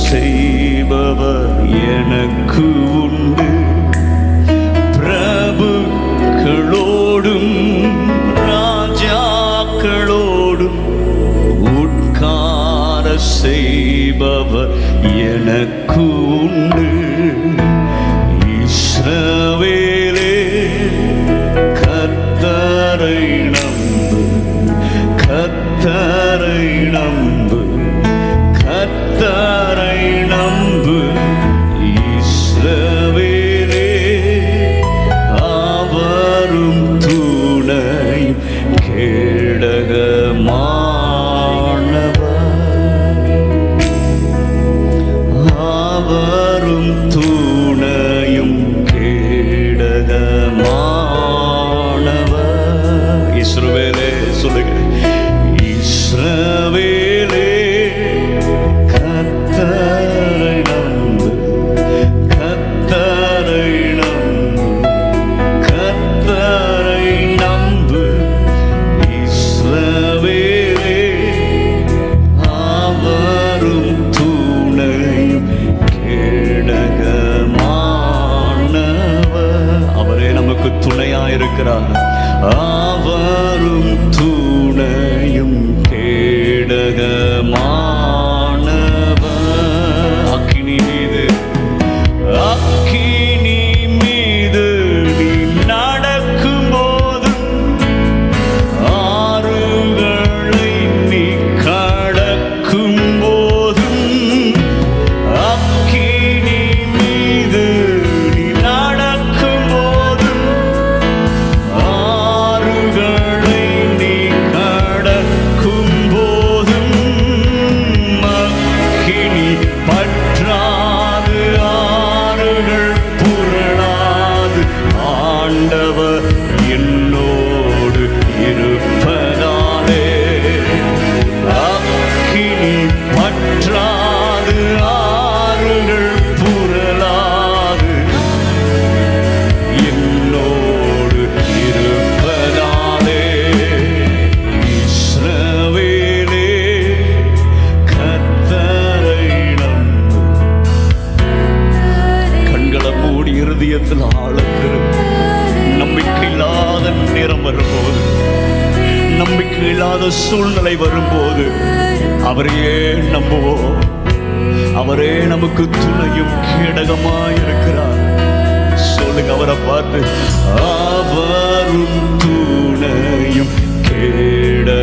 செய்பவர் எனக்கு உண்டு. பிரபுக்களோடும் ராஜாக்களோடும் உட்கார செய்பவர் எனக்கு உண்டு. இஸ்ரவேலே கத்தரை நம்பு கத்தரை நம்பு. கத்தரை நம்பு இஸ்ரவேலே அவரும் துணை கேடகமானவர். அவரும் துணையும் கேடகமானவர். இஸ்ரவேலே சொல்லுங்க. இஸ்ரவேலே ஆண்டவர் என்னோடு இருப்பதாலே அக்கினி பற்றாது ஆறுகள் புரளாது என்னோடு இருப்பதாலே இஸ்ரவேலே கத்தரை நம்பு. கண்களை மூடி இருதயத்தில் ஆழத்திரு முடியாத சூழ்நிலை வரும்போது அவரையே நம்புவோம். அவரே நமக்கு துணையும் கேடகமாய் இருக்கிறார். சொல்லுங்க அவரை பார்த்து அவரும் துணையும் கேடகமானவர்.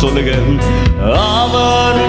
சொல்லுங்க அவர்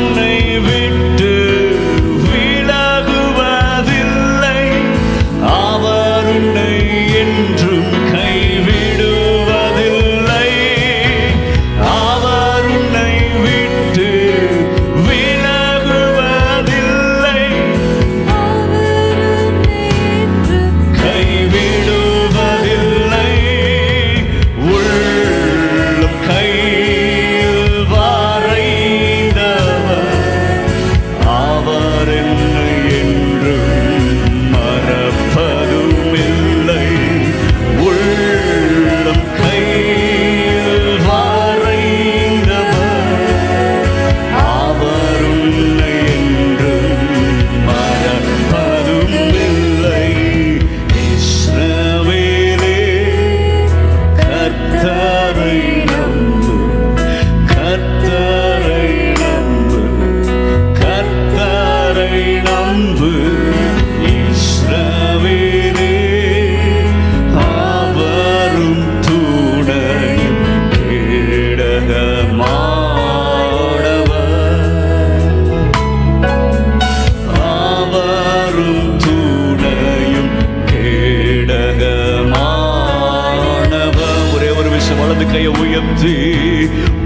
விசுவாச வலது கையை உயர்த்தி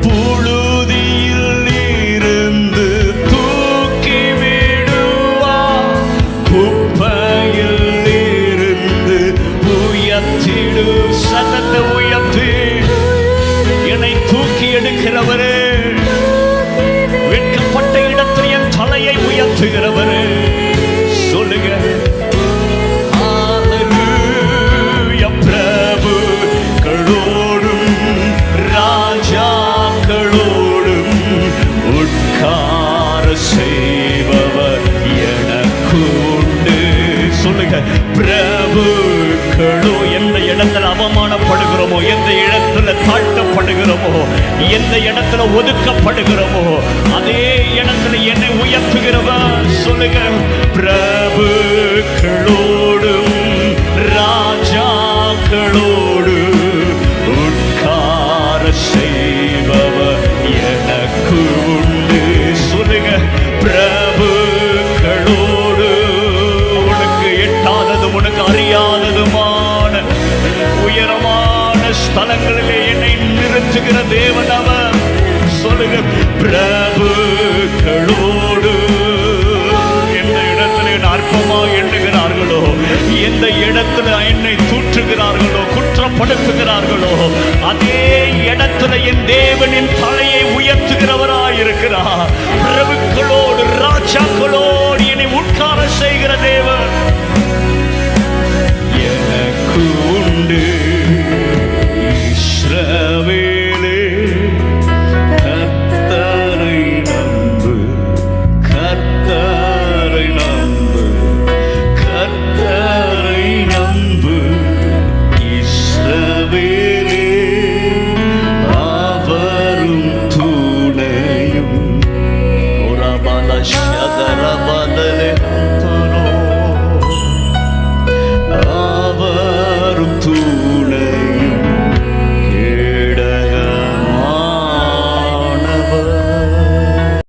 புழுதியில் இருந்து தூக்கி விடுவா. குப்பையில் இருந்து உயர்த்திடு சத்தத்தை உயர்த்தி. என்னை தூக்கி வெட்கப்பட்ட இடத்தில் என் தலையை உயர்த்துகிறவரே. பிரபுக்களோ எந்த இடத்துல அவமானப்படுகிறோமோ? எந்த இடத்துல தாழ்த்தப்படுகிறோமோ? எந்த இடத்துல ஒதுக்கப்படுகிறோமோ? அதே இடத்துல என்னை உயர்த்துகிறவர். சொல்லுங்க பிரபுக்களோடும் ஸ்தலங்களிலே என்னை நிறுத்துகிற தேவன் அவர். சொல்லுங்க பிரபுகளோடு எந்த இடத்துல அற்பமா எண்ணுகிறார்களோ எந்த இடத்துல என்னை தூற்றுகிறார்களோ குற்றப்படுத்துகிறார்களோ அதே இடத்துல என் தேவனின் தலையை உயர்த்துகிறவராயிருக்கிறார். பிரபுக்களோடு ராஜாக்களோடு